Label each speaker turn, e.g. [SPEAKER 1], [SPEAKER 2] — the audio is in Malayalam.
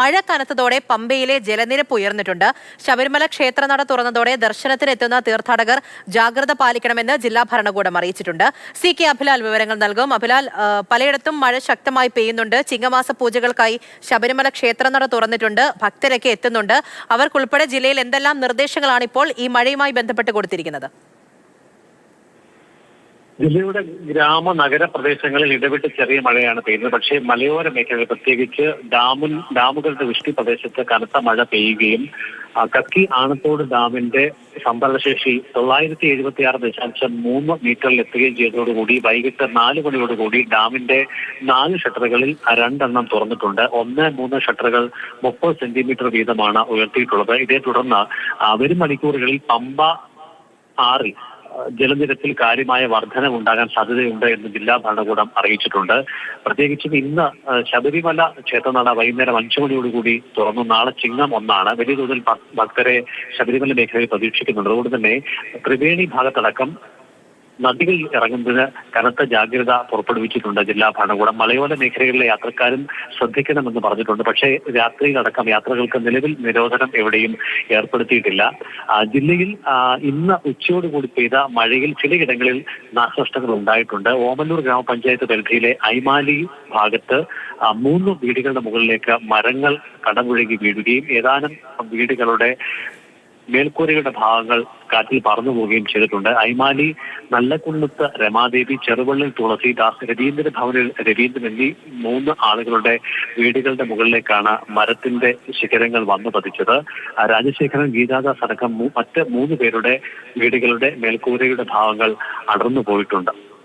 [SPEAKER 1] മഴ കനത്തതോടെ പമ്പയിലെ ജലനിരപ്പ് ഉയർന്നിട്ടുണ്ട്. ശബരിമല ക്ഷേത്രനട തുറന്നതോടെ ദർശനത്തിനെത്തുന്ന തീർത്ഥാടകർ ജാഗ്രത പാലിക്കണമെന്ന് ജില്ലാ ഭരണകൂടം അറിയിച്ചിട്ടുണ്ട്. സി കെ അഭിലാൽ വിവരങ്ങൾ നൽകും. അഭിലാൽ പലയിടത്തും മഴ ശക്തമായി പെയ്യുന്നുണ്ട്. ചിങ്ങമാസ പൂജകൾക്കായി ശബരിമല ക്ഷേത്രനട തുറന്നിട്ടുണ്ട്. ഭക്തരൊക്കെ എത്തുന്നുണ്ട്. അവർക്കുൾപ്പെടെ ജില്ലയിൽ എന്തെല്ലാം നിർദ്ദേശങ്ങളാണ് ഇപ്പോൾ ഈ മഴയുമായി ബന്ധപ്പെട്ട് കൊടുത്തിരിക്കുന്നത്?
[SPEAKER 2] ജില്ലയുടെ ഗ്രാമ നഗര പ്രദേശങ്ങളിൽ ഇടവിട്ട് ചെറിയ മഴയാണ് പെയ്യുന്നത്. പക്ഷേ മലയോര മേഖലകൾ പ്രത്യേകിച്ച് ഡാമുൻ ഡാമുകളുടെ വൃഷ്ടി പ്രദേശത്ത് കനത്ത മഴ പെയ്യുകയും കക്കി ആണത്തോട് ഡാമിന്റെ സംഭരണശേഷി തൊള്ളായിരത്തി എഴുപത്തി ആറ് ദശാംശം മൂന്ന് മീറ്ററിൽ എത്തുകയും ചെയ്തതോടുകൂടി വൈകിട്ട് നാല് മണിയോടുകൂടി ഡാമിന്റെ നാല് ഷട്ടറുകളിൽ രണ്ടെണ്ണം തുറന്നിട്ടുണ്ട്. ഒന്ന് മൂന്ന് ഷട്ടറുകൾ മുപ്പത് സെന്റിമീറ്റർ വീതമാണ് ഉയർത്തിയിട്ടുള്ളത്. ഇതേ തുടർന്ന് വരും മണിക്കൂറുകളിൽ പമ്പ ആറിൽ ജലനിരപ്പിൽ കാര്യമായ വർധന ഉണ്ടാകാൻ സാധ്യതയുണ്ട് എന്ന് ജില്ലാ ഭരണകൂടം അറിയിച്ചിട്ടുണ്ട്. പ്രത്യേകിച്ചും ഇന്ന് ശബരിമല ക്ഷേത്രനട വൈകുന്നേരം അഞ്ചു മണിയോടുകൂടി തുറന്നു. നാളെ ചിങ്ങം ഒന്നാണ്. വലിയ തോതിൽ ഭക്തരെ ശബരിമല മേഖലയിൽ പ്രതീക്ഷിക്കുന്നുണ്ട്. അതുകൊണ്ട് തന്നെ ത്രിവേണി ഭാഗത്തടക്കം നദികളിൽ ഇറങ്ങുന്നതിന് കനത്ത ജാഗ്രത പുറപ്പെടുവിച്ചിട്ടുണ്ട് ജില്ലാ ഭരണകൂടം. മലയോര മേഖലകളിലെ യാത്രക്കാരും ശ്രദ്ധിക്കണമെന്ന് പറഞ്ഞിട്ടുണ്ട്. പക്ഷേ രാത്രിയിലടക്കം യാത്രകൾക്ക് നിലവിൽ നിരോധനം എവിടെയും ഏർപ്പെടുത്തിയിട്ടില്ല. ജില്ലയിൽ ഇന്ന് ഉച്ചയോടുകൂടി പെയ്ത മഴയിൽ ചിലയിടങ്ങളിൽ നാശനഷ്ടങ്ങൾ ഉണ്ടായിട്ടുണ്ട്. ഓമല്ലൂർ ഗ്രാമപഞ്ചായത്ത് പരിധിയിലെ ഐമാലി ഭാഗത്ത് മൂന്ന് വീടുകളുടെ മുകളിലേക്ക് മരങ്ങൾ കടപുഴകി വീഴുകയും ഏതാനും വീടുകളുടെ മേൽക്കൂരയുടെ ഭാഗങ്ങൾ കാറ്റിൽ പറന്നു പോവുകയും ചെയ്തിട്ടുണ്ട്. അയ്മാലി നല്ലകുന്നത്ത് രമാദേവി ചെറുവള്ളിൽ തുളസിദാസ് രവീന്ദ്ര ഭവനിൽ രവീന്ദ്രൻ എന്നീ മൂന്ന് ആളുകളുടെ വീടുകളുടെ മുകളിലേക്കാണ് മരത്തിന്റെ ശിഖരങ്ങൾ വന്നു പതിച്ചത്. രാജശേഖരൻ ഗീതാദാസ് അടക്കം മറ്റ് മൂന്ന് പേരുടെ വീടുകളുടെ മേൽക്കൂരയുടെ ഭാഗങ്ങൾ അടർന്നു പോയിട്ടുണ്ട്.